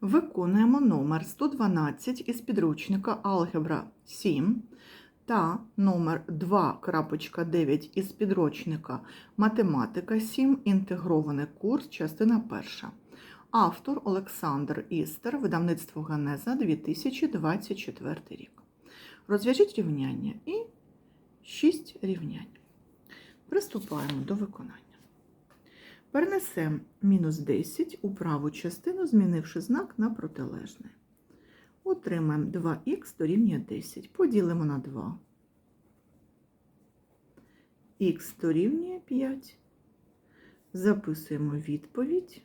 Виконуємо номер 112 із підручника Алгебра 7 та номер 2.9 із підручника Математика 7. Інтегрований курс, частина 1. Автор Олександр Істер, видавництво Ганеза 2024 рік. Розв'яжіть рівняння і 6 рівнянь. Приступаємо до виконання. Перенесемо мінус 10 у праву частину, змінивши знак на протилежний. Отримаємо 2х дорівнює 10. Поділимо на 2. Х дорівнює 5. Записуємо відповідь.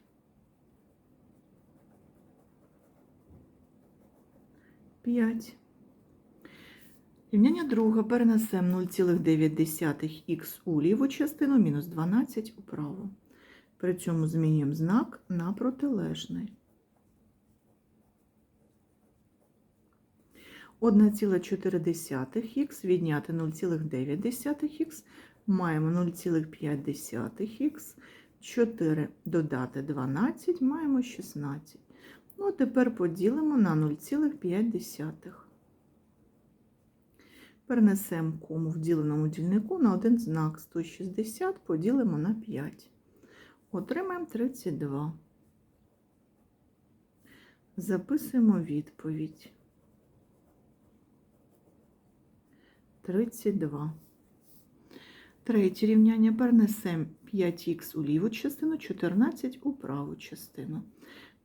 П'ять. Рівняння друге перенесемо 0,9х у ліву частину, мінус 12 у праву. При цьому змінюємо знак на протилежний. 1,4х відняти 0,9х, маємо 0,5х, 4 додати 12, маємо 16. Ну, а тепер поділимо на 0,5. Перенесемо кому в діленому дільнику на один знак 160, поділимо на 5. Отримаємо 32. Записуємо відповідь. 32. Третє рівняння перенесемо 5х у ліву частину, 14 у праву частину.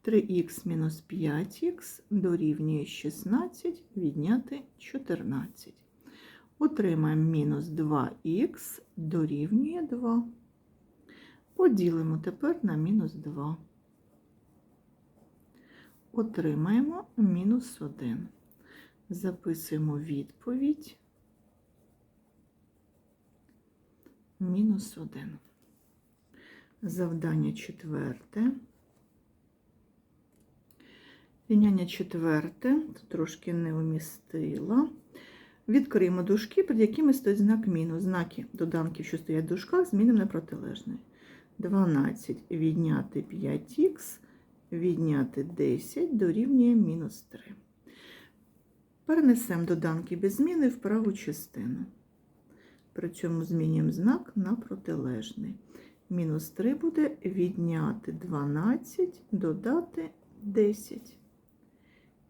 3х мінус 5х дорівнює 16, відняти 14. Отримаємо мінус 2х дорівнює 2. Поділимо тепер на мінус 2. Отримаємо мінус 1. Записуємо відповідь. Мінус 1. Завдання четверте. Рівняння четверте, тут трошки не вмістила. Відкриємо дужки, перед якими стоїть знак мінус. Знаки доданків, що стоять в дужках, змінимо на протилежний. 12 відняти 5х, відняти 10 дорівнює мінус 3. Перенесемо доданки без зміни в праву частину. При цьому змінюємо знак на протилежний. Мінус 3 буде відняти 12, додати 10.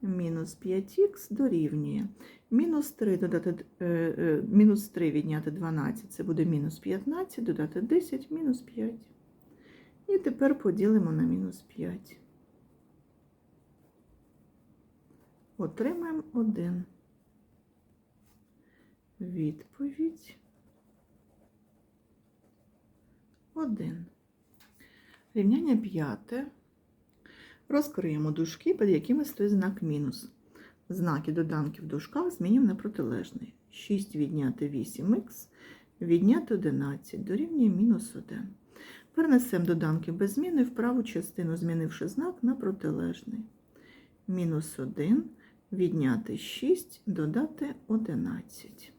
Мінус 5х дорівнює. Мінус 3 додати, е, е, мінус 3 відняти 12, це буде мінус 15, додати 10, мінус 5. І тепер поділимо на мінус 5. Отримаємо 1. Відповідь 1. Рівняння п'яте. Розкриємо дужки, під якими стоїть знак мінус. Знаки доданків в дужках змінюємо на протилежний. 6 відняти 8х, відняти 11, дорівнює мінус 1. Перенесемо доданки без зміни в праву частину, змінивши знак на протилежний. Мінус 1, відняти 6, додати 11.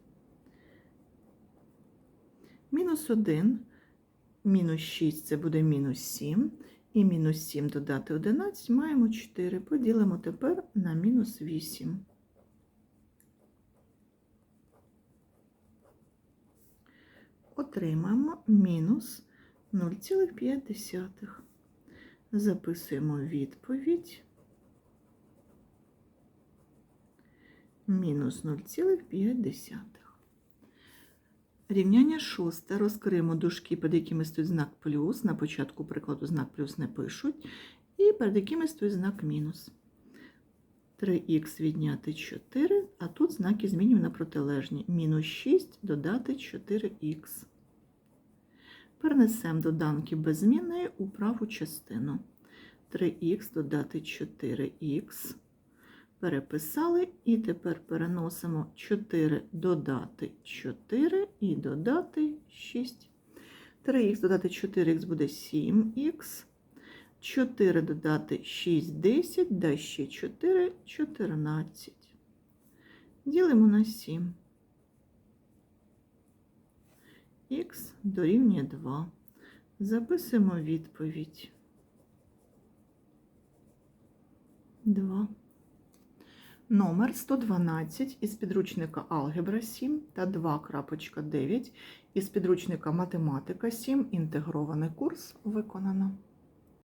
Мінус 1, мінус 6 це буде мінус 7. І мінус 7 додати 11 маємо 4. Поділимо тепер на мінус 8. Отримаємо мінус 0,5. Записуємо відповідь. Мінус 0,5. Рівняння шосте. Розкриємо дужки, перед якими стоїть знак плюс. На початку прикладу знак плюс не пишуть. І перед якими стоїть знак мінус. 3х відняти 4, а тут знаки змінюємо на протилежні. Мінус 6 додати 4х. Перенесемо доданки без зміни у праву частину. 3х додати 4х. Переписали і тепер переносимо 4 додати 4 і додати 6. 3х додати 4х буде 7х. 4 додати 6 10, да ще 4 14. Ділимо на 7. Х дорівнює 2. Записуємо відповідь. 2. Номер 112 із підручника Алгебра 7 та 2.9 із підручника Математика 7. Інтегрований курс виконано.